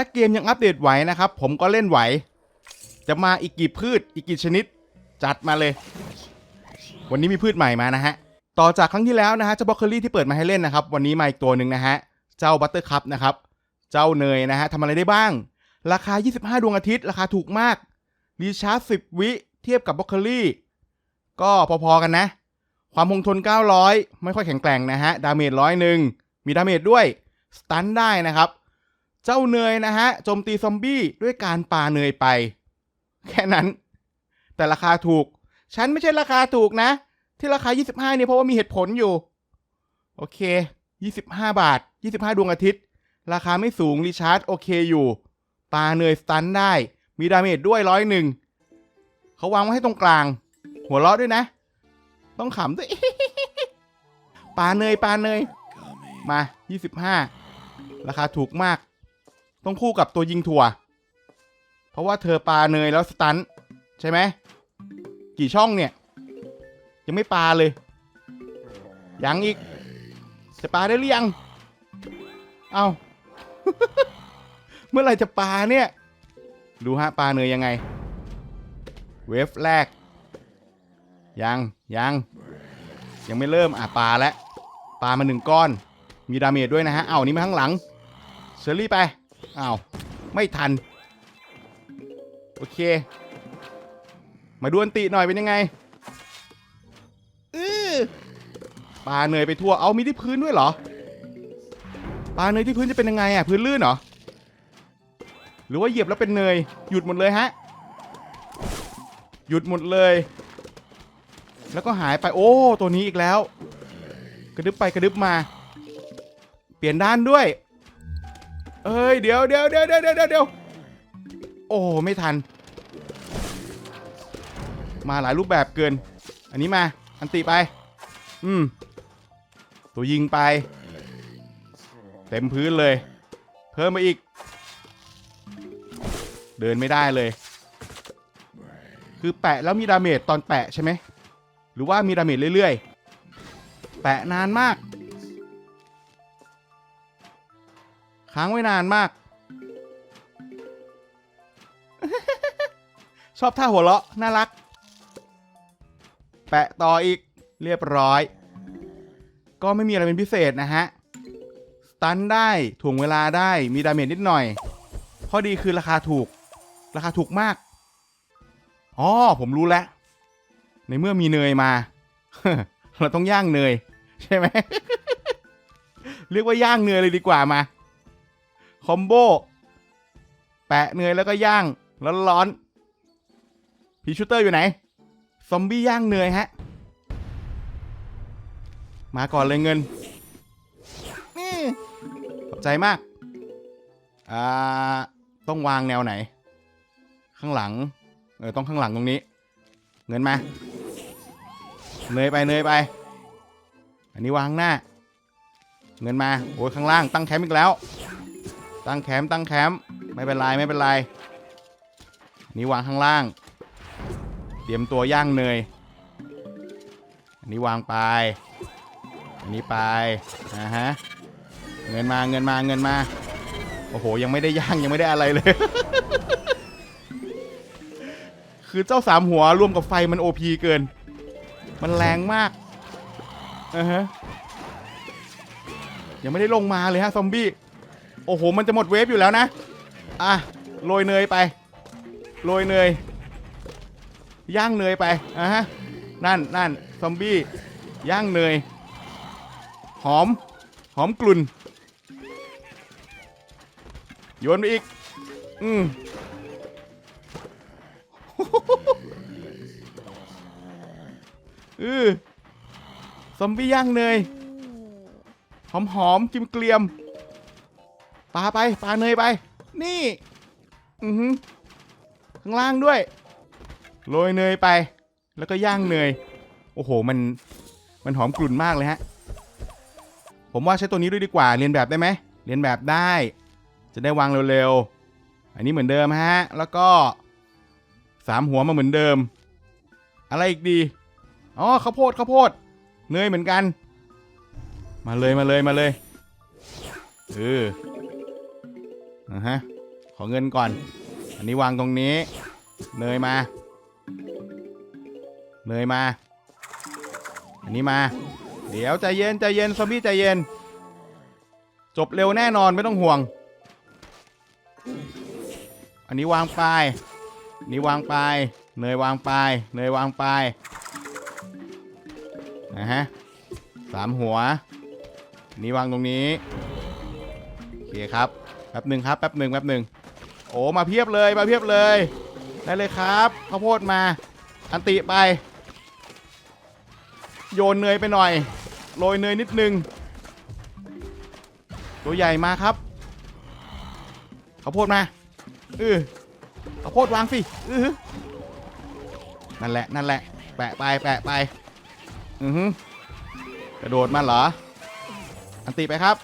ถ้าเกมยังอัปเดตไหวนะครับ ผมก็เล่นไหว จะมาอีกกี่พืชอีกกี่ชนิด จัดมาเลย วันนี้มีพืชใหม่มานะฮะ ต่อจากครั้งที่แล้วนะฮะเจ้าบล็อกเคอรี่ที่เปิดมาให้เล่นนะครับ วันนี้มาอีกตัวหนึ่งนะฮะ เจ้าบัตเตอร์คัพนะครับ เจ้าเนยนะฮะทำอะไรได้บ้าง ราคา 25 ดวงอาทิตย์ ราคาถูกมากรีชาร์จ10 วิเทียบกับบล็อกเคอรี่ ก็พอๆกันนะ ความคงทน 900 ไม่ค่อยแข็งแกร่งนะฮะ ดาเมจร้อยหนึ่งมีดาเมจด้วย สตันได้นะครับ เจ้าเนยนะฮะโจมตีซอมบี้ด้วยการปาเนยไป แค่นั้น แต่ราคาถูก ฉันไม่ใช่ราคาถูกนะ ที่ราคา 25เนี่ยเพราะว่ามีเหตุผลอยู่ โอเค 25 บาท 25 ดวงอาทิตย์ ราคาไม่สูงรีชาร์จโอเคอยู่ ปาเนยสตันได้ มีดาเมจด้วยร้อยหนึ่งเขาวางไว้ให้ตรงกลาง หัวเราะด้วยนะ ต้องขำด้วยปาเนยปาเนยมา 25 ราคาถูกมาก ต้องคู่กับตัวยิงถั่ว เพราะว่าเธอปาเนยแล้วสตันใช่ไหม กี่ช่องเนี่ย ยังไม่ปาเลย ยังอีก จะปาได้หรือยัง เอา เมื่อไหร่จะปาเนี่ย ดูฮะปาเนยยังไง เวฟแรก ยังยังยังไม่เริ่มอะปาแล้วปามาหนึ่งก้อน มีดาเมจด้วยนะฮะ เอานี่มาข้างหลัง เชอรี่ไป อ้าว ไม่ทัน โอเค มาดูอันติหน่อยเป็นยังไงอื้อปลาเนยไปทั่ว เอามีที่พื้นด้วยเหรอ ปลาเนยที่พื้นจะเป็นยังไงอะ พื้นลื่นเหรอ หรือว่าเหยียบแล้วเป็นเนย หยุดหมดเลยฮะ หยุดหมดเลย แล้วก็หายไป โอ้ ตัวนี้อีกแล้ว กระดึบไปกระดึบมา เปลี่ยนด้านด้วย เอ้ยเดี๋ยวเดี๋ยวเดี๋ยวเดี๋ยวเดี๋ยวเดี๋ยวโอ้ไม่ทัน มาหลายรูปแบบเกิน อันนี้มา อันติไป อืม ตัวยิงไป เต็มพื้นเลย เพิ่มมาอีก เดินไม่ได้เลย คือแปะแล้วมีดาเมจตอนแปะใช่ไหม หรือว่ามีดาเมจเรื่อยๆ แปะนานมาก ค้างไว้นานมาก ชอบท่าหัวเราะน่ารัก แปะต่ออีกเรียบร้อย ก็ไม่มีอะไรเป็นพิเศษนะฮะ สตันได้ถ่วงเวลาได้มีดาเมจนิดหน่อย ข้อดีคือราคาถูก ราคาถูกมาก อ๋อ ผมรู้แล้ว ในเมื่อมีเนยมา เราต้องย่างเนย ใช่ไหม เรียกว่าย่างเนยเลยดีกว่ามา คอมโบ แปะเนยแล้วก็ย่างร้อนๆพีชูเตอร์อยู่ไหน ซอมบี้ย่างเนยฮะ มาก่อนเลยเงินนี่ขอบใจมาก อ่า ต้องวางแนวไหน ข้างหลัง เออ ต้องข้างหลังตรงนี้ เงินมา เนยไปเนยไป อันนี้วางหน้า เงินมา โอ้ยข้างล่างตั้งแคมป์อีกแล้ว ตั้งแคมป์ตั้งแคมป์ไม่เป็นไรไม่เป็นไรนนี้วางข้างล่าง เตรียมตัวย่างเนยอันนี้วางไปอันนี้ไปนะฮะเงินมาเงินมาเงินมาโอ้โหยังไม่ได้ย่างยังไม่ได้อะไรเลย คือเจ้าสามหัวรวมกับไฟมันโอพีเกิน มันแรงมากอ่ฮะยังไม่ได้ลงมาเลยฮะซอมบี้ โอ้โห มันจะหมดเวฟอยู่แล้วนะ อะ โรยเนยไป โรยเนย ย่างเนยไป อะฮะ นั่นนั่นซอมบี้ ย่างเนย หอม หอมกลุ่น โยนไปอีก อืมอือซอมบี้ย่างเนย หอมหอมกิมเกลียม ปลาไปปลาเนยไป นี่อือหือข้างล่างด้วยโรยเนยไป แล้วก็ย่างเนย โอ้โหมันมันหอมกลุ่นมากเลยฮะ ผมว่าใช้ตัวนี้ด้วยดีกว่าเรียนแบบได้ไหมเรียนแบบได้ จะได้วางเร็วๆอันนี้เหมือนเดิมฮะ แล้วก็สามหัวมาเหมือนเดิม อะไรอีกดีอ๋อข้าวโพดข้าวโพดเนยเหมือนกัน มาเลยมาเลยมาเลยเออ อะฮะ ขอเงินก่อน อันนี้วางตรงนี้ เนยมา เนยมา อันนี้มา เดี๋ยวใจเย็นใจเย็นซอมบี้ใจเย็น จบเร็วแน่นอนไม่ต้องห่วง อันนี้วางไปอันนี้วางไป เนยวางไป เนยวางไป นะฮะสามหัวอันนี้วางตรงนี้ โอเคครับ ป๊บหนึ่งครับแป๊บหนึ่งแป๊บหนึ่งโอ้มาเพียบเลยมาเพียบเลยได้เลยครับข้าวโพดมาอันติไป โยนเนยไปหน่อยโรยเนยนิดนึง ตัวใหญ่มาครับข้าวโพดมาเออข้าวโพดวางสิเออนั่นแหละนั่นแหละแปะไปแปะไปอือฮึกระโดดมาเหรอ อันติไปครับ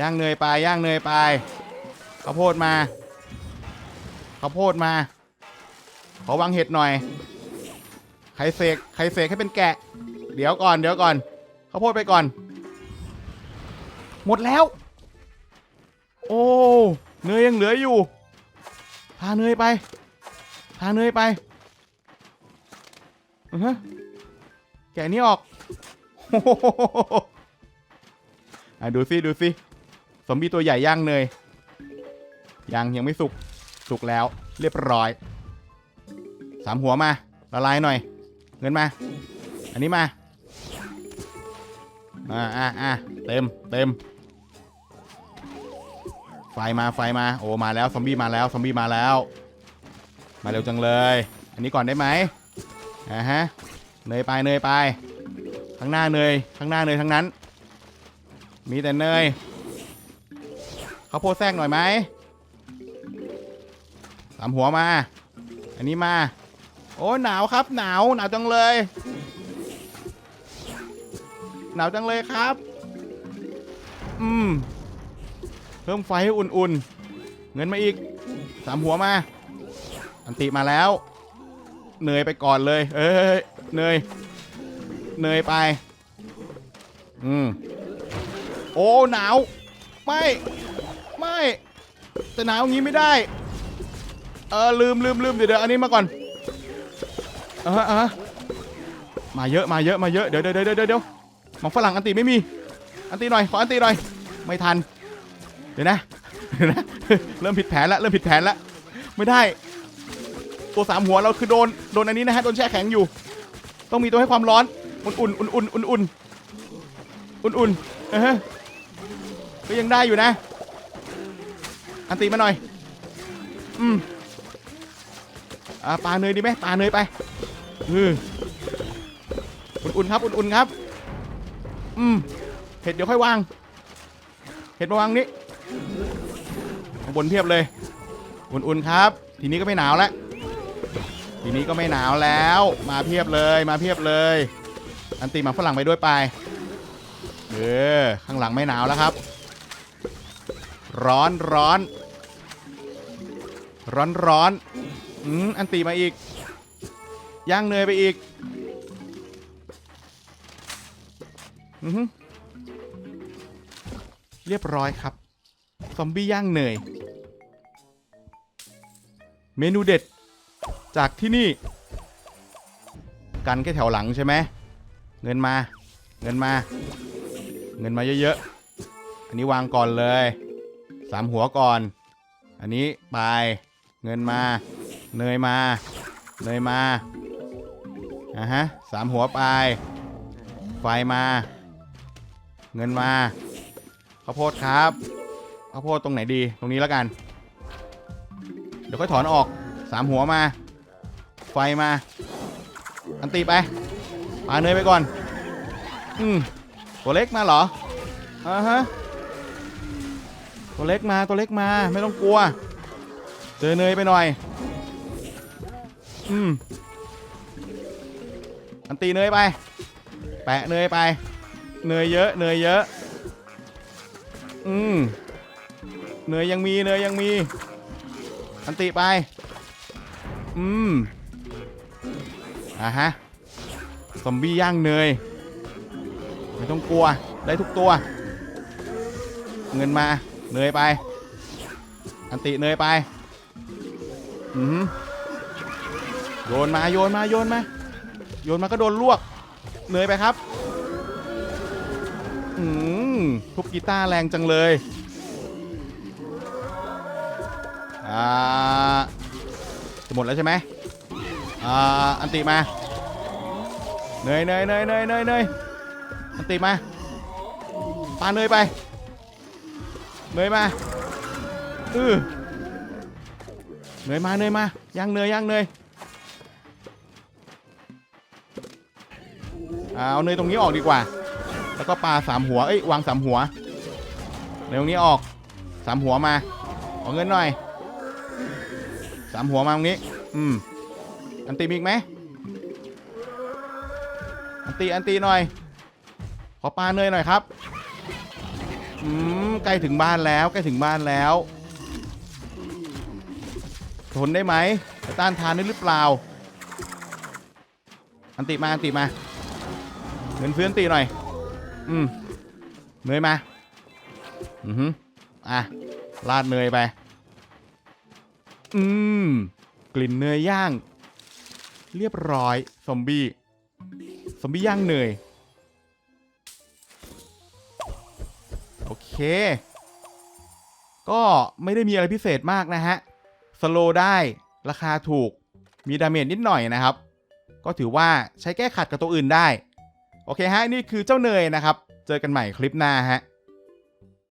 ย่างเนยไปย่างเนยไปข้าวโพดมาข้าวโพดมา ขอวางเห็ดหน่อย ใครเสกใครเสกให้เป็นแกะ เดี๋ยวก่อนเดี๋ยวก่อนข้าวโพดไปก่อน หมดแล้ว โอ้เนยยังเหลืออยู่ทาเนยไปทาเนยไปอือฮะแกะนี้ออกโอ้โหอะดูสิดูสิ ซอมบี้ตัวใหญ่ย่างเนยยังยังไม่สุกสุกแล้วเรียบร้อยสามหัวมาละลายหน่อย เงินมา อันนี้มาอ่าอ่าอ่าเต็มเต็มไฟมาไฟมาโอ้มาแล้วซอมบี้มาแล้วซอมบี้มาแล้ว มาเร็วจังเลย อันนี้ก่อนได้ไหมอ่าฮะเนยไปเนยไปข้างหน้าเนยข้างหน้าเนยทั้งนั้น มีแต่เนย ข้าวโพดแทรกหน่อยไหมสามหัวมา อันนี้มา โอ้หนาวครับ หนาวหนาวจังเลย หนาวจังเลยครับ อืม เพิ่มไฟให้อุ่นๆ เงินมาอีกสามหัวมา อันติมาแล้ว เหนื่อยไปก่อนเลย เอ้ยเหนื่อยเหนื่อยไป อืม โอ้หนาว ไม่ หนาวอย่างนี้ไม่ได้ เออลืมลืมลืมเดี๋ยวเดี๋ยวอันนี้มาก่อนเออเออมาเยอะมาเยอะมาเยอะเดี๋ยวเดี๋ยวเดี๋ยวเดี๋ยวหมองฝรั่งอันติไม่มี อันติหน่อยขออันติหน่อยไม่ทัน เดี๋ยวนะเดี๋ยวนะเริ่มผิดแผนแล้วเริ่มผิดแผนแล้วไม่ได้ ตัวสามหัวเราคือโดนโดนอันนี้นะฮะโดนแช่แข็งอยู่ ต้องมีตัวให้ความร้อนอุ่นอุ่นอุ่นอุ่นอุ่นอุ่นอุ่นอุ่นเออก็ยังได้อยู่นะ อันตีมาหน่อย อืมอ่าปลาเนยดีไหมปลาเนยไปอืออุ่นๆครับ อุ่นๆครับ อืมเห็ดเดี๋ยวค่อยวาง เห็ดมาวางนี้ข้างบนเพียบเลย อุ่นๆครับ ทีนี้ก็ไม่หนาวแล้ว ทีนี้ก็ไม่หนาวแล้ว มาเพียบเลย มาเพียบเลย อันตีมาฝรั่งไปด้วยไป เออ ข้างหลังไม่หนาวแล้วครับ ร้อนร้อน ร้อนร้อนอืมอันตีมาอีก ย่างเนยไปอีก อือเรียบร้อยครับ ซอมบี้ย่างเนย เมนูเด็ด จากที่นี่ กันแค่แถวหลังใช่ไหม เงินมา เงินมา เงินมาเยอะๆ อันนี้วางก่อนเลย สามหัวก่อน อันนี้ไป เงินมา เนยมา เนยมาอะฮะสามหัวไปไฟมา เงินมาข้าวโพดครับข้าวโพดตรงไหนดีตรงนี้แล้วกัน เดี๋ยวค่อยถอนออกสามหัวมา ไฟมา อันตีไปปาเนยไปก่อน อืมตัวเล็กมาเหรออ่าฮะตัวเล็กมาตัวเล็กมาไม่ต้องกลัว เจอเนยไปหน่อย อืม อันตีเนยไป แปะเนยไป เนยเยอะ เนยเยอะ อืม เนยยังมี เนยยังมี อันติไป อืม อะฮะ ซอมบี้ย่างเนย ไม่ต้องกลัว ได้ทุกตัว เงินมา เนยไป อันติเนยไป อือหือโยนมาโยนมาโยนมาโยนมาก็โดนลวกเหนยไปครับอืมทุบกีตาร์แรงจังเลยอ่าจะหมดแล้วใช่ไหมอ่าอันติมาเนยเนยเนยเนยเนยเนยอันติมาปาเนยไปเนยมาอือ เนยมาเนยมาย่างเนยย่างเนยอ่าเอาเนยตรงนี้ออกดีกว่า แล้วก็ปลาสามหัว เอ้ยวางสามหัวเนยตรงนี้ออกสามหัวมาขอเงินหน่อยสามหัวมาตรงนี้ อืม อันตีมีอีกไหมอันตีอันตีหน่อย ขอปลาเนยหน่อยครับ อืม ใกล้ถึงบ้านแล้ว ใกล้ถึงบ้านแล้ว ทนได้ไหมจะต้านทานได้หรือเปล่า อันติมา อันติมาเงินเพื่อนตีหน่อย อืมเนยมา อือฮึอะราดเนยไป อืม กลิ่นเนยย่าง เรียบร้อยซอมบี้ซอมบี้ย่างเนย โอเค ก็ไม่ได้มีอะไรพิเศษมากนะฮะ สโลได้ราคาถูกมีดาเมจนิดหน่อยนะครับ ก็ถือว่าใช้แก้ขัดกับตัวอื่นได้ โอเคฮะ นี่คือเจ้าเนยนะครับ เจอกันใหม่คลิปหน้าฮะ